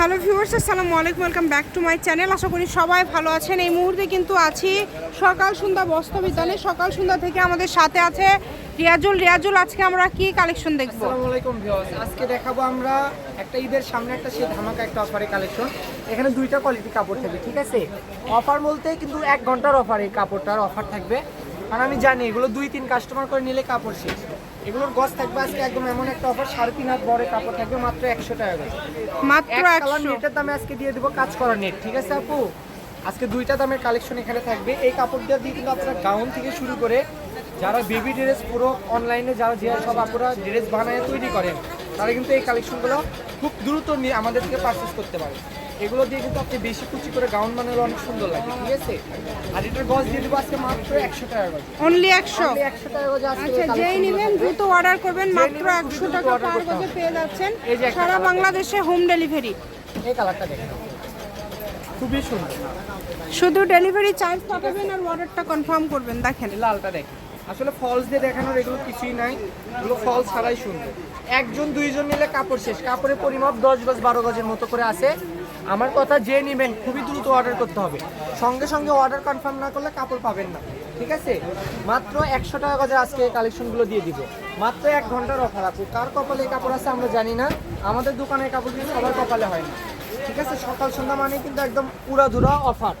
Hello viewers, আসসালামু আলাইকুম, welcome back to my channel. আশা করি সবাই ভালো আছেন। এই মুহূর্তে কিন্তু আছি সকাল সন্ধ্যা বস্ত্র বিতানে সকাল সন্ধ্যা থেকে আমাদের সাথে আছে রিয়াজুল। রিয়াজুল, আজকে আমরা কি কালেকশন দেখব? আসসালামু আলাইকুম ভিউয়ার্স, আজকে দেখাবো আমরা একটা ঈদের সামনে একটা শীত ধামাকা একটা অফারে কালেকশন। এখানে দুইটা কোয়ালিটি কাপড় থাকবে, ঠিক আছে? অফার বলতে কিন্তু এক ঘণ্টার অফার এই কাপড়টার অফার থাকবে। কারণ আমি জানি এগুলো দুই তিন কাস্টমার করে নিলে কাপড় শেষ। এগুলোর গছ থাকবে আজকে একদম এমন একটা অফার সাড়ে তিন হাত বড় কাপড় থাকবে মাত্র একশো টাকা করে। মাত্র কালার নেটের দামে আজকে দিয়ে দেবো কাজ করা নেট ঠিক আছে আপু? আজকে দুইটা দামের কালেকশন এখানে থাকবে। এই কাপড়টা দিয়ে কিন্তু আপনারা গাউন থেকে শুরু করে যারা বেবি ড্রেস পুরো অনলাইনে যারা যে সব আপুরা ড্রেস বানায় তৈরি করেন। তারা কিন্তু এই কালেকশনগুলো খুব দ্রুত নিয়ে আমাদের থেকে পারচেস করতে পারে। এগুলো দিয়ে কিন্তু আপনি বেশি কুচি করে গাউন বানালে অনেক সুন্দর লাগে ঠিক আছে? আর এটার গজ দিয়ে দেবো আজকে মাত্র একশো টাকা গজ। অনলি একশো? একশো টাকা গজ আজকে আচ্ছা যেই নেবেন দ্রুত অর্ডার করবেন মাত্র একশো টাকা পার গজে পেয়ে যাচ্ছেন সারা বাংলাদেশে হোম ডেলিভারি এই কালারটা দেখেন। খুবই সুন্দর। শুধু ডেলিভারি চার্জ পাঠাবেন আর অর্ডারটা কনফার্ম করবেন দেখেন। লালটা দেখেন। আসলে ফলস দিয়ে দেখানোর এগুলো কিছুই নাই। এগুলো ফলস ছাড়াই সুন্দর একজন, দুইজন নিলে কাপড় শেষ। কাপড়ের পরিমাপ দশ গজ, বারো গজের মতো করে আছে। আমার কথা যে নেবেন, খুবই দ্রুত অর্ডার করতে হবে। সঙ্গে সঙ্গে অর্ডার কনফার্ম না করলে কাপড় পাবেন না। ঠিক আছে? মাত্র একশো টাকা গজের আজকে এই কালেকশনগুলো দিয়ে দিব। মাত্র এক ঘণ্টার অফার আছে কার কপালে এই কাপড় আছে আমরা জানি না। আমাদের দোকানের কাপড় কিন্তু সবার কপালে হয় না। ঠিক আছে? সকাল সন্ধ্যা মানে কিন্তু একদম উড়াধুরা অফার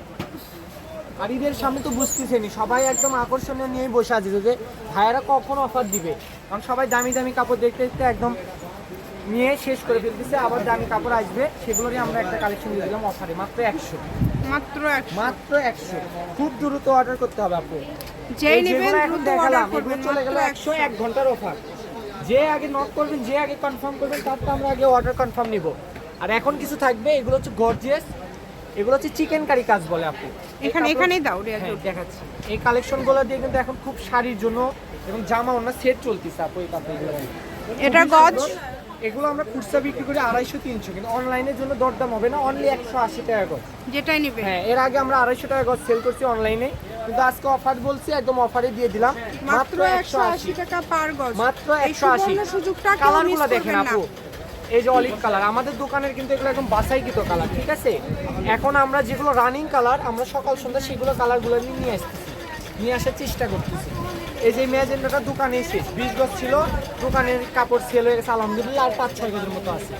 আর ঈদের সামনে তো বুঝতেছেনি সবাই একদম আকর্ষণীয় নিয়েই বসে আছে যে ভাইয়েরা কখন অফার দিবে? কারণ সবাই দামি দামি কাপড় দেখতে দেখতে একদম নিয়ে শেষ করে ফেলতেছে আবার দামি কাপড় আসবে। সেগুলোরই আমরা একটা কালেকশন দিয়ে দিলাম অফারে মাত্র একশো। মাত্র মাত্র একশো। খুব দ্রুত অর্ডার করতে হবে আপু। যেই নেবেন দ্রুত অর্ডার করবেন চলে গেল একশো এক ঘণ্টার অফার যে আগে নক করবেন যে আগে কনফার্ম করবেন তার তো আমরা আগে অর্ডার কনফার্ম নিব। আর এখন কিছু থাকবে এগুলো হচ্ছে গর্জিয়াস এগুলো হচ্ছে চিকেন কারি কাজ বলে আপু। এখানে এখানেই দাও হ্যাঁ দেখাচ্ছি। এই কালেকশনগুলো দিয়ে কিন্তু এখন খুব শাড়ির জন্য এবং জামা অন্য সেট চলতেছে আপু এই কাপড়গুলো। এটা গজ? এগুলো আমরা খুচরা বিক্রি করি আড়াইশো তিনশো কিন্তু অনলাইনের জন্য দরদাম হবে না অনলি একশো আশি টাকা গজ। যেটাই নেবেন হ্যাঁ এর আগে আমরা আড়াইশো টাকা গজ সেল করছি অনলাইনে কিন্তু আজকে অফার বলছি একদম অফারে দিয়ে দিলাম। মাত্র একশো আশি। টাকা পার গজ। মাত্র একশো আশি। সুযোগটা কালারগুলো দেখেন আপু। এই যে অলিভ কালার আমাদের দোকানের কিন্তু এগুলো একদম বাসাইকৃত কালার ঠিক আছে? এখন আমরা যেগুলো রানিং কালার আমরা সকাল সন্ধ্যা সেগুলো কালারগুলো নিয়ে আসতেছি নিয়ে আসার চেষ্টা করতেছি। এই যে ম্যাজেন্ডাটা দোকানে শেষ বিশ গজ ছিল, দোকানের কাপড় সেল হয়ে গেছে, আলহামদুলিল্লাহ, আর পাঁচ, ছয় গজের মতো আছে।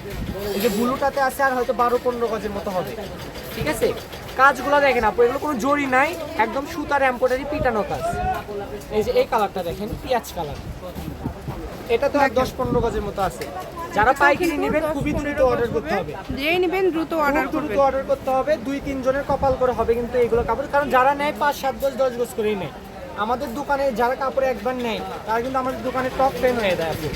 এই যে ব্লুটাতে আছে আর হয়তো বারো, পনেরো গজের মতো হবে, ঠিক আছে? কাজগুলো দেখেন আপু, এগুলো কোনো জরি নাই, একদম সুতার এম্পোডারি পিটানো কাজ। এই যে এই কালারটা দেখেন, পিঁয়াজ কালার এটা তো এক দশ পনেরো গজের মতো আছে। যারা পাইকারি কিন্তু নেবেন খুবই দ্রুত অর্ডার করতে হবে। যেই নেবেন দ্রুত অর্ডার দ্রুত অর্ডার করতে হবে। দুই তিন জনের কপাল করে হবে কিন্তু এগুলো কাপড়। কারণ যারা নেয় পাঁচ সাত গজ দশ গজ করেই নেয়। আমাদের দোকানে যারা কাপড় একবার নেয় তারা কিন্তু আমাদের দোকানে টপ টেন হয়ে যায় আপু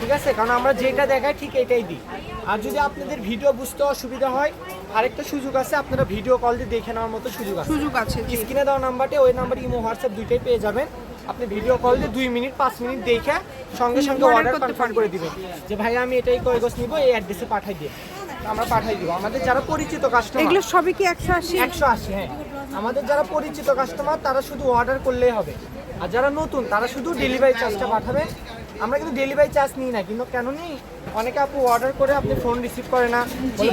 ঠিক আছে? কারণ আমরা যেটা দেখাই ঠিক এটাই দিই। আর যদি আপনাদের ভিডিও বুঝতে অসুবিধা হয় আরেকটা সুযোগ আছে আপনারা ভিডিও কল দিয়ে দেখে নেওয়ার মতো সুযোগ আছে। সুযোগ আছে। স্ক্রিনে দেওয়া নাম্বারটি ওই নাম্বার ইমো হোয়াটসঅ্যাপ দুইটাই পেয়ে যাবেন। আপনি ভিডিও কল দিয়ে দুই মিনিট পাঁচ মিনিট দেখে সঙ্গে সঙ্গে অর্ডার কনফার্ম করে দিবেন যে ভাই আমি এটাই কয় গোছ নিব এই অ্যাড্রেসে পাঠাই দিয়ে আমরা পাঠাই দিব। আমাদের যারা পরিচিত কাস্টমার এগুলো সবই কি একশো আশি? একশো আশি হ্যাঁ। আমাদের যারা পরিচিত কাস্টমার তারা শুধু অর্ডার করলেই হবে। আর যারা নতুন তারা শুধু ডেলিভারি চার্জটা পাঠাবে। আমরা কিন্তু ডেলিভারি চার্জ নিই না কিন্তু কেন নিই? অনেকে আপু অর্ডার করে আপনি ফোন রিসিভ করে না।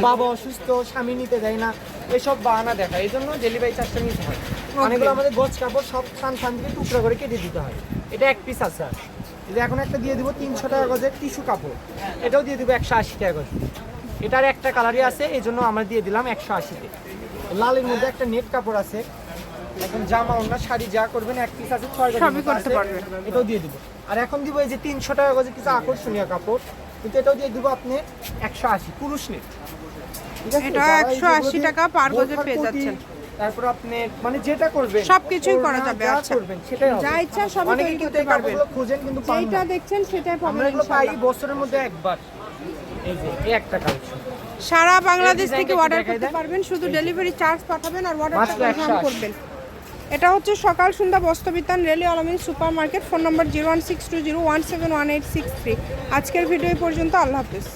বাবা অসুস্থ স্বামী নিতে দেয় না। এসব বাহানা দেখা এই জন্য ডেলিভারি চার্জটা নিতে হয়। অনেকগুলো আমাদের গোছ কাপড় সব স্থান স্থান থেকে টুকরো করে কেটে দিতে হয়। এটা এক পিস আছে আর। এই এখন একটা দিয়ে দিব তিনশো টাকা গজের টিস্যু কাপড়। এটাও দিয়ে দিব একশো আশি টাকা গজ এটার একটা কালারই আছে এই জন্য আমরা দিয়ে দিলাম একশো আশিতে। লালের মধ্যে একটা নেট কাপড় আছে। একদম জামা অন্য শাড়ি যা করবেন এক পিস আছে ছয় সবই করতে পারবেন। এটাও দিয়ে দিব। আর এখন দিব এই যে তিনশো টাকা গজে কিছু আকর্ষণীয় কাপড়। কিন্তু এটাও দিয়ে দিব আপনি একশো আশি পুরুষ নেট এটা 180 যেগুলো টাকা পার গজে পেয়ে যাচ্ছেন। তারপর আপনি মানে যেটা করবেন সবকিছুই করা যাবে, আচ্ছা। করবেন সেটাই হবে। যা ইচ্ছা সবই তৈরি করতে পারবেন। খোঁজেন কিন্তু পান যেইটা না। দেখছেন সেটাই আমরা পাবেন এগুলো পাই বছরের মধ্যে একবার। এই যে এই একটা কালেকশন। সারা বাংলাদেশ থেকে অর্ডার করতে পারবেন শুধু ডেলিভারি চার্জ পাঠাবেন আর অর্ডারটা কনফার্ম করবেন। এটা হচ্ছে সকাল সন্ধ্যা বস্ত্রবিতান rally Alamin super market phone number zero one six two zero one seven one eight six three. আজকের ভিডিও পর্যন্ত আল্লাহ হাফিজ।